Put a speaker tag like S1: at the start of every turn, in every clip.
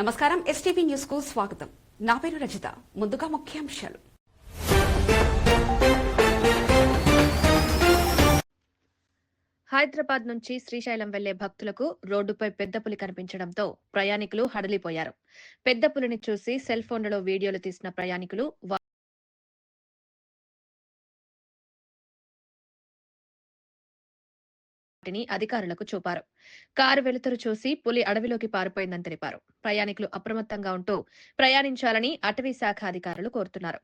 S1: నమస్కారం. ఎస్టీవీ న్యూస్కు స్వాగతం. నా పేరు రజిత. ముందుగా ముఖ్యాంశాలు.
S2: హైదరాబాద్ నుంచి శ్రీశైలం వెళ్ళే భక్తులకు రోడ్డుపై పెద్ద పులి కనిపించడంతో ప్రయాణికులు హడలిపోయారు. పెద్ద పులిని చూసి సెల్ ఫోన్లలో వీడియోలు తీసిన ప్రయాణికులు వాటిని అధికారులకు చూపారు. కారు వెలుతురు చూసి పులి అడవిలోకి పారిపోయిందని తెలిపారు. ప్రయాణికులు అప్రమత్తంగా ఉంటూ ప్రయాణించాలని అటవీ శాఖ అధికారులు కోరుతున్నారు.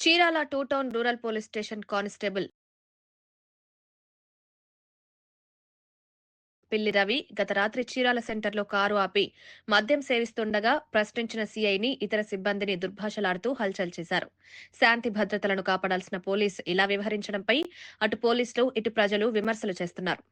S2: Chirala two town rural police station constable Pilli Ravi గత రాత్రి చీరాల సెంటర్లో కారు ఆపి మద్యం సేవిస్తుండగా ప్రశ్నించిన సీఐని ఇతర సిబ్బందిని దుర్భాషలాడుతూ హల్చల్ చేశారు. శాంతి భద్రతలను కాపాడాల్సిన పోలీసు ఇలా వ్యవహరించడంపై అటు పోలీసులు ఇటు ప్రజలు విమర్శలు చేస్తున్నారు.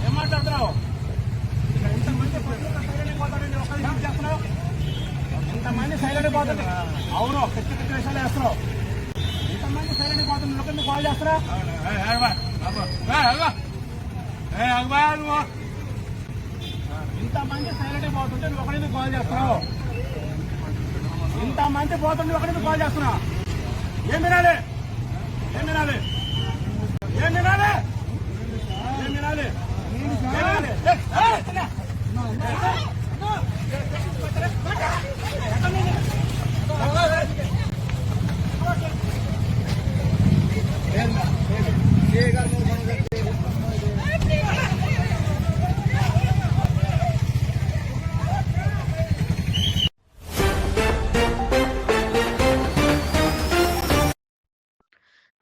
S3: ఏం మాట్లాడుతున్నావు ఇంతమంది చేస్తున్నావు ఇంతమంది సైలెంట్ పోతుంది అవును పిచ్చి పిచ్చి విషయాలు వేస్తున్నావు ఇంతమంది సైలెంట్ పోతుంది ఒకరిని కాల్ చేస్తారా ఇంతమంది సైలెంట్ పోతుంటే నువ్వు ఒకరిని కాల్ చేస్తున్నావు ఇంతమంది పోతుంటే ఒకరిని కాల్ చేస్తున్నావు. ఏం వినాలి? ఏం తినాలి ఏం తినాలి ఏం తినాలి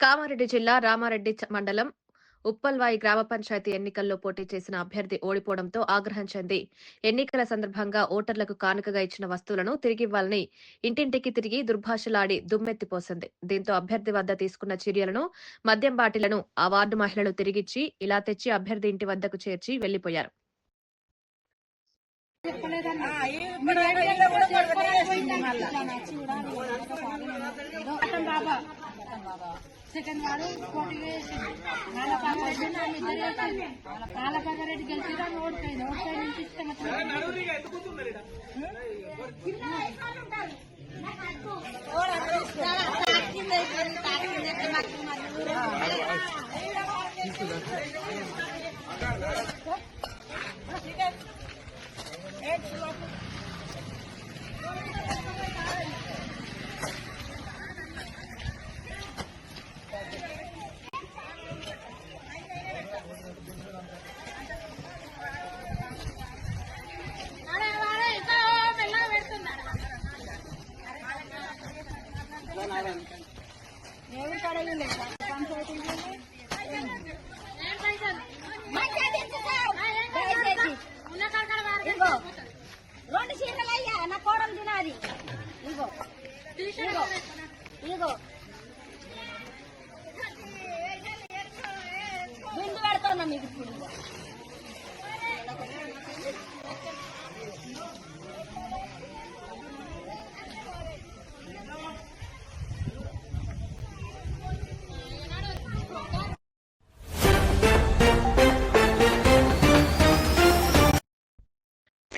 S2: కామారెడ్డి జిల్లా రామారెడ్డి మండలం ఉప్పల్వాయి గ్రామ పంచాయతీ ఎన్నికల్లో పోటీ చేసిన అభ్యర్థి ఓడిపోవడంతో ఆగ్రహం చెంది. ఎన్నికల సందర్భంగా ఓటర్లకు కానుకగా ఇచ్చిన వస్తువులను తిరిగివ్వాలని ఇంటింటికి తిరిగి దుర్భాషలాడి దుమ్మెత్తిపోసింది దీంతో అభ్యర్థి వద్ద తీసుకున్న చర్యలను మద్యం బాటిలను ఆ వార్డు మహిళలు తిరిగిచ్చి ఇలా తెచ్చి అభ్యర్థి ఇంటి వద్దకు చేర్చి వెళ్ళిపోయారు
S4: సెకండ్ వాడు పోటీ చేసింది నాలపాకరెడ్డి నా ఇద్దరు వేసింది గెలిచి అని ఓడిపోయింది ఓడిపోయిన నుంచి ఇష్టం వచ్చింది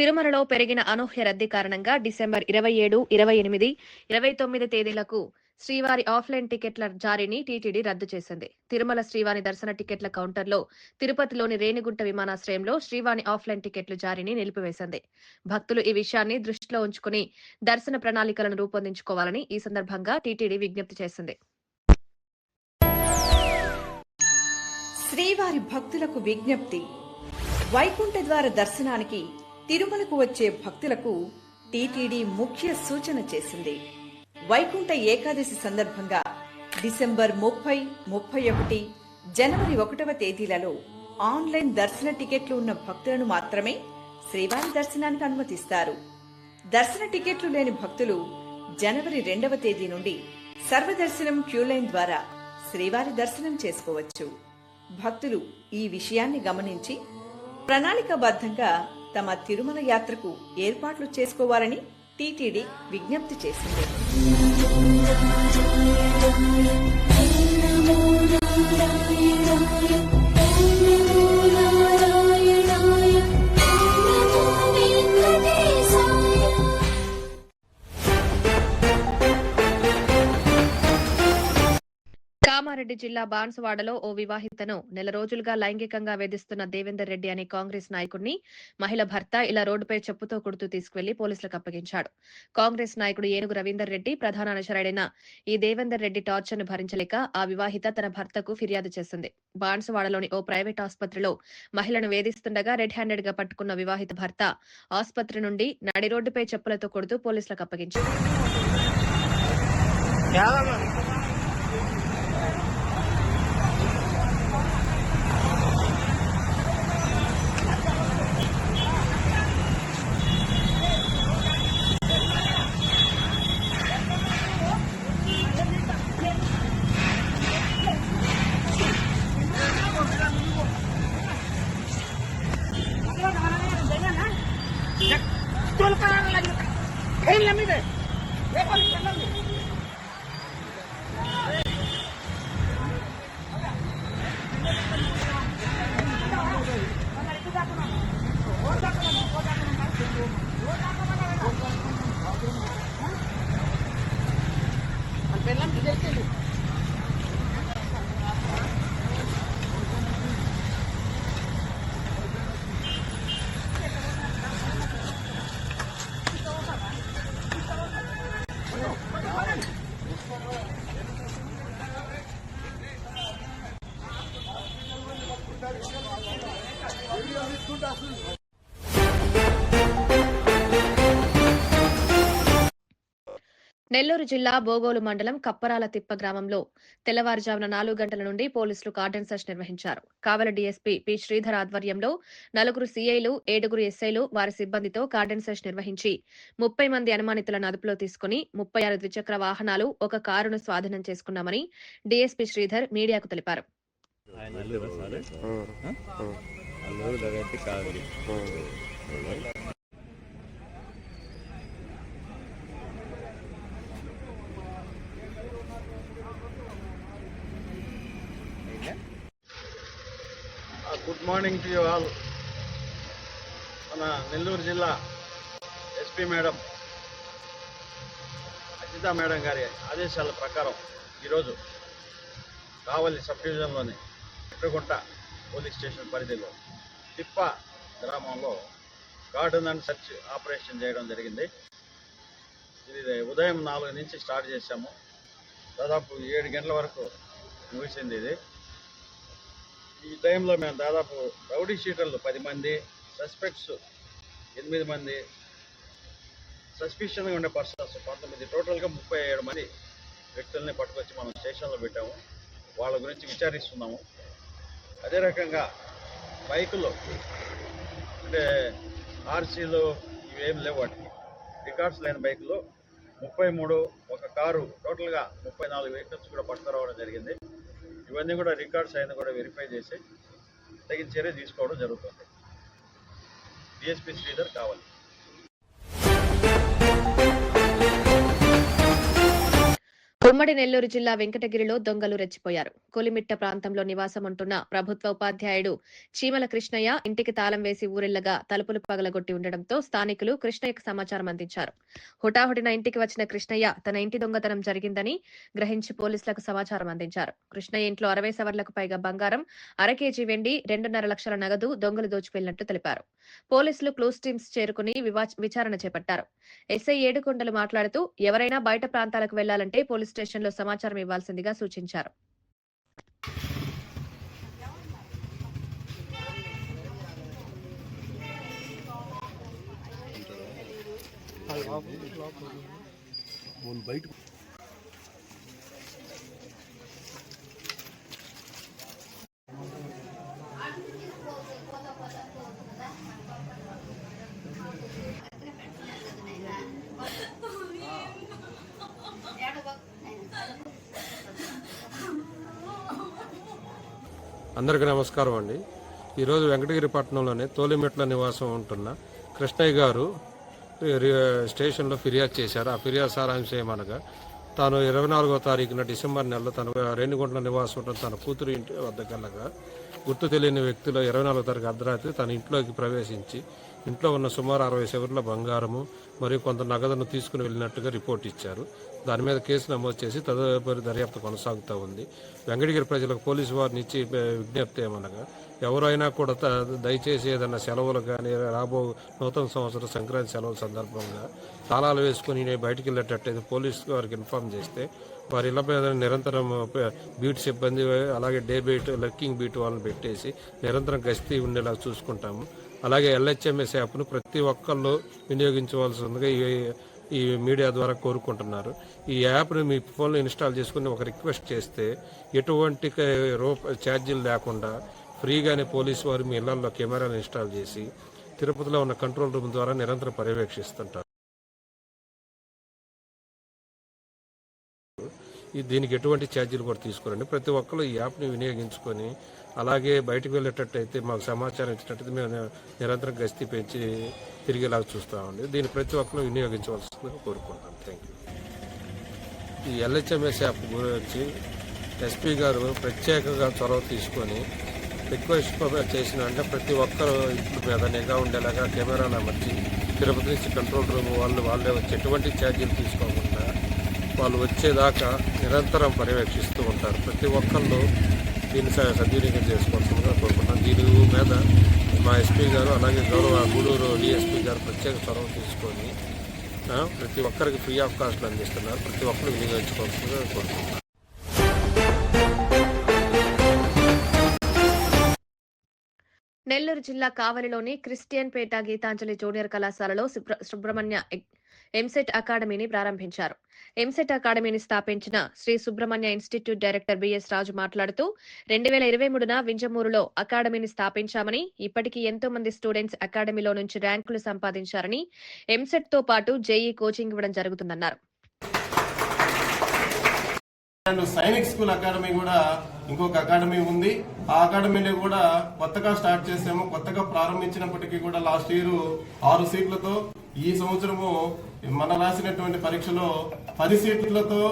S2: తిరుమలలో పెరిగిన అనూహ్య రద్దీ కారణంగా డిసెంబర్ ఇరవై ఏడు ఇరవై ఎనిమిది ఇరవై తొమ్మిది తేదీలకు శ్రీవారి ఆఫ్లైన్ టికెట్ల జారీని టీటీడీ రద్దు చేసింది. తిరుమల శ్రీవారి దర్శన టికెట్ల కౌంటర్లో తిరుపతిలోని రేణిగుంట విమానాశ్రయంలో శ్రీవారి ఆఫ్లైన్ టికెట్లు జారీని నిలిపివేసింది. భక్తులు ఈ విషయాన్ని దృష్టిలో ఉంచుకుని దర్శన ప్రణాళికలను రూపొందించుకోవాలని ఈ సందర్భంగా టీటీడీ విజ్ఞప్తి చేసింది.
S5: శ్రీవారి భక్తులకు విజ్ఞప్తి. వైకుంఠ ద్వార దర్శనానికి తిరుమలకు వచ్చే భక్తులకు టీటీడీ ముఖ్య సూచన చేసింది. వైకుంఠ ఏకాదశి సందర్భంగా డిసెంబర్ ముప్పై ముప్పై ఒకటి జనవరి ఒకటవ తేదీలలో ఆన్లైన్ దర్శన టికెట్లు ఉన్న భక్తులను మాత్రమే శ్రీవారి దర్శనానికి అనుమతిస్తారు. దర్శన టికెట్లు లేని భక్తులు జనవరి రెండవ తేదీ నుండి సర్వదర్శనం క్యూలైన్ ద్వారా శ్రీవారి దర్శనం చేసుకోవచ్చు. భక్తులు ఈ విషయాన్ని గమనించి ప్రణాళికాబద్ధంగా తమ తిరుమల యాత్రకు ఏర్పాట్లు చేసుకోవాలని టీటీడీ విజ్ఞప్తి చేసింది.
S2: జిల్లా బాన్సువాడలో ఓ వివాహితను నెల రోజులుగా లైంగికంగా వేధిస్తున్న దేవేందర్ రెడ్డి అనే కాంగ్రెస్ నాయకుడిని మహిళ భర్త ఇలా రోడ్డుపై చెప్పుతో కొడుతూ తీసుకువెళ్ళి పోలీసులకు అప్పగించాడు. కాంగ్రెస్ నాయకుడు ఏనుగు రవీందర్ రెడ్డి ప్రధాన అనుచరుడైన ఈ దేవేందర్ రెడ్డి టార్చర్ను భరించలేక ఆ వివాహిత తన భర్తకు ఫిర్యాదు చేసింది. బాన్సువాడలోని ఓ ప్రైవేట్ ఆసుపత్రిలో మహిళను వేధిస్తుండగా రెడ్ హ్యాండెడ్గా పట్టుకున్న వివాహిత భర్త ఆసుపత్రి నుండి నడి రోడ్డుపై చెప్పులతో కొడుతూ పోలీసులకు అప్పగించాడు. Hey, let me there. Hey, let me there. Nellore జిల్లా బోగోలు మండలం కప్పరాల తిప్ప గ్రామంలో తెల్లవారుజామున నాలుగు గంటల నుండి పోలీసులు కార్డన్ సెర్చ్ నిర్వహించారు. కావల డీఎస్పీ పి శ్రీధర్ ఆధ్వర్యంలో నలుగురు సీఐలు ఏడుగురు ఎస్ఐలు వారి సిబ్బందితో కార్డన్ సెర్చ్ నిర్వహించి ముప్పై మంది అనుమానితులను అదుపులో తీసుకుని ముప్పై ఆరు ద్విచక్ర వాహనాలు ఒక కారును స్వాధీనం చేసుకున్నామని డీఎస్పీ శ్రీధర్ మీడియాకు తెలిపారు.
S6: Good morning to you all. మన నెల్లూరు జిల్లా ఎస్పీ మేడం అజిత మేడం గారి ఆదేశాల ప్రకారం ఈరోజు కావలి సబ్ డివిజన్లోని పోలీస్ స్టేషన్ పరిధిలో తిప్ప గ్రామంలో గార్డెన్ అండ్ సెర్చ్ ఆపరేషన్ చేయడం జరిగింది. ఇది ఉదయం నాలుగు నుంచి స్టార్ట్ చేశాము. దాదాపు ఏడు గంటల వరకు ముగిసింది ఇది. ఈ టైంలో మేము దాదాపు రౌడీ షీటర్లు పది మంది సస్పెక్ట్స్ ఎనిమిది మంది సస్పిషన్గా ఉండే పర్సన్స్ పంతొమ్మిది టోటల్గా ముప్పై ఏడు మంది వ్యక్తుల్ని పట్టుకొచ్చి మనం స్టేషన్లో పెట్టాము. వాళ్ళ గురించి విచారిస్తున్నాము. అదే రకంగా బైకులు అంటే ఆర్సీలు ఇవేం లేవు వాటికి. రికార్డ్స్ లేని బైకులు ముప్పై మూడు ఒక కారు టోటల్గా ముప్పై నాలుగు వెహికల్స్ కూడా పట్టుకురావడం జరిగింది. ఇవన్నీ కూడా రికార్డ్స్ అయినా కూడా వెరిఫై చేసి తగిన చర్య తీసుకోవడం జరుగుతుంది. డిఎస్పీ శ్రీధర్ కావాలి.
S2: ఉమ్మడి నెల్లూరు జిల్లా వెంకటగిరిలో దొంగలు రెచ్చిపోయారు. కొలిమిట్ట ప్రాంతంలో నివాసం ఉంటున్న ప్రభుత్వ ఉపాధ్యాయుడు చీమల కృష్ణయ్య ఇంటికి తాళం వేసి ఊరెళ్ళగా తలుపులు పగలగొట్టి ఉండడంతో స్థానికులు కృష్ణయ్యకు సమాచారం అందించారు. హుటాహుటిన ఇంటికి వచ్చిన కృష్ణయ్య తన ఇంటి దొంగతనం జరిగిందని గ్రహించి పోలీసులకు సమాచారం అందించారు. కృష్ణయ్య ఇంట్లో అరవై సవర్లకు పైగా బంగారం అర కేజీ వెండి రెండున్నర లక్షల నగదు దొంగలు దోచుకెళ్ళినట్టు తెలిపారు. పోలీసులు క్లోజ్ టీమ్స్ చేరుకుని విచారణ చేపట్టారు. ఎస్ఐ ఏడుకొండలు మాట్లాడుతూ ఎవరైనా బయట ప్రాంతాలకు వెళ్ళాలంటే పోలీసు స్టేషన్లో సమాచారం ఇవ్వాల్సిందిగా సూచించారు.
S7: అందరికీ నమస్కారం అండి. ఈరోజు వెంకటగిరిపట్నంలోని తోలిమెట్ల నివాసం ఉంటున్న కృష్ణయ్య గారు స్టేషన్లో ఫిర్యాదు చేశారు. ఆ ఫిర్యాదు సారాంశం ఏమనగా తాను ఇరవై నాలుగో తారీఖున డిసెంబర్ నెలలో తన రేణిగుంట్ల నివాసం ఉంటున్న తన కూతురు ఇంటి వద్దకెళ్ళగా గుర్తు తెలియని వ్యక్తులు ఇరవై నాలుగో తారీఖు అర్ధరాత్రి తన ఇంట్లోకి ప్రవేశించి ఇంట్లో ఉన్న సుమారు అరవై సెవర్ల బంగారము మరియు కొంత నగదును తీసుకుని వెళ్ళినట్టుగా రిపోర్ట్ ఇచ్చారు. దాని మీద కేసు నమోదు చేసి తదుపరి దర్యాప్తు కొనసాగుతూ ఉంది. వెంకటగిరి ప్రజలకు పోలీసు వారిని ఇచ్చి విజ్ఞప్తి ఏమనగా ఎవరైనా కూడా త- దయచేసి ఏదైనా సెలవులు కానీ రాబో నూతన సంవత్సర సంక్రాంతి సెలవుల సందర్భంగా తాళాలు వేసుకుని బయటికి వెళ్ళేటట్టయితే పోలీసు వారికి ఇన్ఫామ్ చేస్తే వారి ఇళ్ళ మీద నిరంతరం బీట్ సిబ్బంది అలాగే డే బీట్ లర్కింగ్ బీట్ వాళ్ళని పెట్టేసి నిరంతరం గస్తీ ఉండేలా చూసుకుంటాము. అలాగే ఎల్హెచ్ఎంఎస్ యాప్ను ప్రతి ఒక్కళ్ళు వినియోగించవలసిందిగా ఈ ఈ మీడియా ద్వారా కోరుకుంటున్నారు. ఈ యాప్ని మీ ఫోన్లో ఇన్స్టాల్ చేసుకుని ఒక రిక్వెస్ట్ చేస్తే ఎటువంటి రూప ఛార్జీలు లేకుండా ఫ్రీగానే పోలీసు వారు మీ ఇళ్ళలో కెమెరాలు ఇన్స్టాల్ చేసి తిరుపతిలో ఉన్న కంట్రోల్ రూమ్ ద్వారా నిరంతరం పర్యవేక్షిస్తుంటారు. దీనికి ఎటువంటి ఛార్జీలు కూడా తీసుకోరండి. ప్రతి ఒక్కరు ఈ యాప్ని వినియోగించుకొని అలాగే బయటకు వెళ్ళేటట్టయితే మాకు సమాచారం ఇచ్చినట్టయితే మేము నిరంతరం గస్తీ పెంచి తిరిగేలాగా చూస్తామండి దీన్ని ప్రతి ఒక్కరు వినియోగించవలసిందిగా కోరుకుంటాం థ్యాంక్ యూ ఈ ఎల్హెచ్ఎంఎస్ యాప్ గురించి ఎస్పీ గారు ప్రత్యేకంగా చొరవ తీసుకొని రిక్వెస్ట్ చేసిన అంటే ప్రతి ఒక్కరు ఇప్పుడు మీద నిఘా ఉండేలాగా కెమెరాను అమర్చి తిరుపతి నుంచి కంట్రోల్ రూమ్ వాళ్ళు వాళ్ళే వచ్చి ఎటువంటి ఛార్జీలు తీసుకోకుండా వాళ్ళు వచ్చేదాకా నిరంతరం పర్యవేక్షిస్తూ ఉంటారు. ప్రతి ఒక్కళ్ళు దీన్ని సద్వినియోగం చేసుకోవాల్సిందిగా కోరుకుంటున్నాను. దీని మీద మా ఎస్పీ గారు అలాగే గౌరవ గూడూరు డిఎస్పీ గారు ప్రత్యేక చొరవ తీసుకొని ప్రతి ఒక్కరికి ఫ్రీ ఆఫ్ కాస్ట్లు అందిస్తున్నారు. ప్రతి ఒక్కరు వినియోగించుకోవాల్సిందిగా కోరుకుంటున్నాను.
S2: నెల్లూరు జిల్లా కావలిలోని క్రిస్టియన్ పేట గీతాంజలి జూనియర్ కళాశాలలో సుబ్ర- సుబ్రహ్మణ్య ఎంసెట్ అకాడమీని ప్రారంభించారు. ఎంసెట్ అకాడమీని స్థాపించిన Shri Subrahmanya institute director BS Raju మాట్లాడుతూ రెండు వేల ఇరవై మూడున వింజమూరులో అకాడమీని స్థాపించామని ఇప్పటికీ ఎంతో మంది స్టూడెంట్స్ అకాడమీలో నుంచి ర్యాంకులు సంపాదించారని ఎంసెట్తో పాటు జేఈ కోచింగ్ ఇవ్వడం జరుగుతుందన్నారు.
S8: అండ్ సైనిక్ స్కూల్ అకాడమీ కూడా ఇంకొక అకాడమీ ఉంది. ఆ అకాడమీని కూడా కొత్తగా స్టార్ట్ చేసాము. కొత్తగా ప్రారంభించినప్పటికీ కూడా లాస్ట్ ఇయర్ ఆరు సీట్లతో ఈ సంవత్సరము మన రాసినటువంటి పరీక్షలో పది సీట్లతో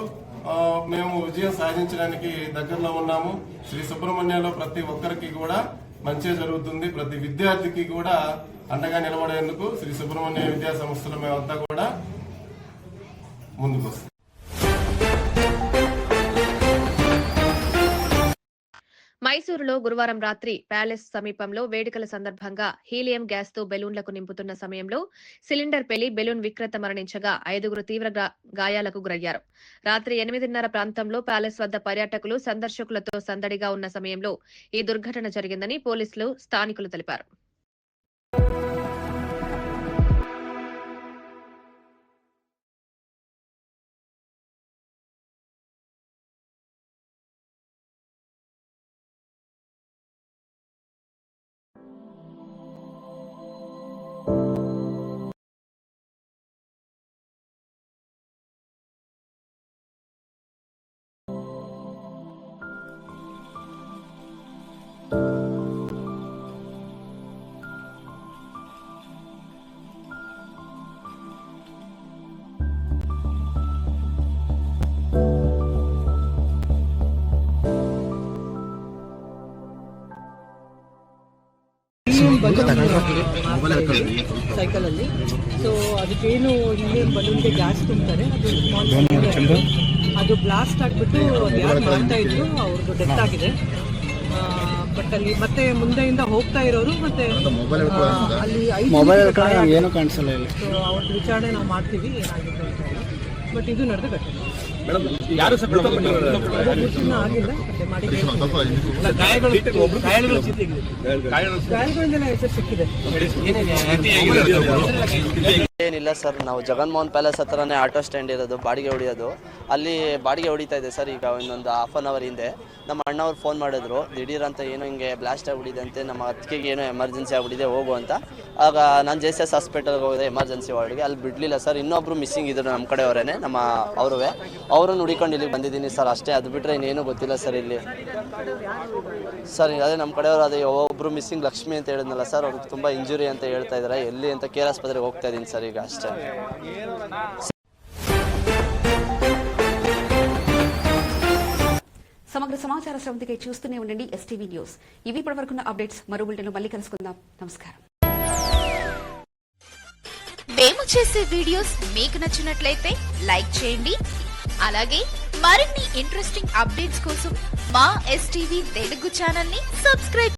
S8: మేము విజయం సాధించడానికి దగ్గరలో ఉన్నాము. శ్రీ సుబ్రహ్మణ్యంలో ప్రతి ఒక్కరికి కూడా మంచి జరుగుతుంది. ప్రతి విద్యార్థికి కూడా అండగా నిలబడేందుకు శ్రీ సుబ్రహ్మణ్య విద్యా సంస్థల మేమంతా కూడా ముందుకు
S2: మైసూరులో గురువారం రాత్రి ప్యాలెస్ సమీపంలో వేడుకల సందర్భంగా హీలియం గ్యాస్తో బెలూన్లకు నింపుతున్న సమయంలో సిలిండర్ పెళ్ళి బెలూన్ విక్రేత మరణించగా ఐదుగురు తీవ్ర గాయాలకు గురయ్యారు. రాత్రి ఎనిమిదిన్నర ప్రాంతంలో ప్యాలెస్ వద్ద పర్యాటకులు సందర్శకులతో సందడిగా ఉన్న సమయంలో ఈ దుర్ఘటన జరిగిందని పోలీసులు స్థానికులు తెలిపారు.
S9: ಸೈಕಲ್ ಅಲ್ಲಿ. ಸೊ ಅದಕ್ಕೇನು ಇಂಡಿಯನ್ ಬಲೂನ್ಗೆ ಗ್ಯಾಸ್ ತುಂಬ್ತಾರೆ. ಅದು. ಅದು ಬ್ಲಾಸ್ಟ್ ಆಗ್ಬಿಟ್ಟು ಅದು ಯಾರು ಮಾಡ್ತಾ ಇದ್ರು ಅವ್ರದ್ದು ಡೆತ್ ಆಗಿದೆ. ಬಟ್ ಅಲ್ಲಿ ಮತ್ತೆ ಮುಂದೆಯಿಂದ ಹೋಗ್ತಾ ಇರೋರು ಮತ್ತೆ ಅಲ್ಲಿ ಮೊಬೈಲ್ ಏನು ಕಾಣಿಸಲ್ಲ ಸೊ ಅವ್ರದ್ದು ವಿಚಾರಣೆ ನಾವು ಮಾಡ್ತೀವಿ ಏನಾಗಿದೆ ಬಟ್ ಇದು ನಡೆದ ಘಟನೆ ಇನ್ನೂ ಆಗಿಲ್ಲ ಮತ್ತೆ ಮಾಡಿ ಗಾಯಗಳಿಂದಲೇ ಹೆಸರು ಸಿಕ್ಕಿದೆ.
S10: ಏನಿಲ್ಲ ಸರ್, ನಾವು ಜಗನ್ಮೋಹನ್ ಪ್ಯಾಲೇಸ್ ಹತ್ರನೇ ಆಟೋ ಸ್ಟ್ಯಾಂಡ್ ಇರೋದು, ಬಾಡಿಗೆ ಹೊಡಿಯೋದು. ಅಲ್ಲಿ ಬಾಡಿಗೆ ಹೊಡಿತಾ ಇದೆ ಸರ್ ಈಗ ಇನ್ನೊಂದು ಹಾಫ್ ಆನ್ ಅವರ್ ಹಿಂದೆ. ನಮ್ಮ ಅಣ್ಣವ್ರು ಫೋನ್ ಮಾಡಿದ್ರು, ದಿಢೀರಂತ ಏನೋ ಹಿಂಗೆ ಬ್ಲಾಸ್ಟ್ ಆಗಿಬಿಟ್ಟಿದೆ ಅಂತೆ, ನಮ್ಮ ಅತ್ತಿಗೆ ಏನೋ ಎಮರ್ಜೆನ್ಸಿ ಆಗಿಬಿಟ್ಟಿದೆ, ಹೋಗು ಅಂತ. ಆಗ ನಾನು ಜೆ ಎಸ್ ಎಸ್ ಹಾಸ್ಪಿಟಲ್ಗೆ ಹೋಗಿದೆ ಎಮರ್ಜೆನ್ಸಿ ವಾರ್ಡ್ಗೆ ಅಲ್ಲಿ ಬಿಡಲಿಲ್ಲ ಸರ್, ಇನ್ನೊಬ್ರು ಮಿಸ್ಸಿಂಗ್ ಇದ್ರು ನಮ್ಮ ಕಡೆಯವರೇ ನಮ್ಮ ಅವರುವೆ. ಅವ್ರನ್ನ ಹುಡಿಕೊಂಡು ಇಲ್ಲಿಗೆ ಬಂದಿದ್ದೀನಿ ಸರ್, ಅಷ್ಟೇ. ಅದು ಬಿಟ್ಟರೆ ಇನ್ನೇನು ಗೊತ್ತಿಲ್ಲ ಸರ್ ಇಲ್ಲಿ. ಸರ್, ಅದೇ ನಮ್ಮ ಕಡೆಯವರು ಅದೇ ಒಬ್ಬರು ಮಿಸ್ಸಿಂಗ್ ಲಕ್ಷ್ಮಿ ಅಂತ ಹೇಳಿದ್ನಲ್ಲ ಸರ್ ಅವ್ರಿಗೆ ತುಂಬ ಇಂಜುರಿ ಅಂತ ಹೇಳ್ತಾ ಇದ್ದಾರೆ ಎಲ್ಲಿ ಅಂತ ಕೇರ್ ಆಸ್ಪತ್ರೆಗೆ ಹೋಗ್ತಾ ಇದ್ದೀನಿ ಸರ್ ಈಗ ಅಷ್ಟೇ
S1: సమగ్ర సమాచార స్రవంతికై చూస్తూనే ఉండండి ఎస్టీవీ న్యూస్ ఇవి ఇప్పటివరకున్న అప్డేట్స్ మరో బులెటిన్ మళ్ళీ కలుసుకుందాం నమస్కారం
S11: మేము చేసే వీడియోస్ మీకు నచ్చినట్లయితే లైక్ చేయండి అలాగే మరిన్ని ఇంట్రెస్టింగ్ అప్డేట్స్ కోసం మా ఎస్టీవీ తెలుగు ఛానల్ ని సబ్స్క్రైబ్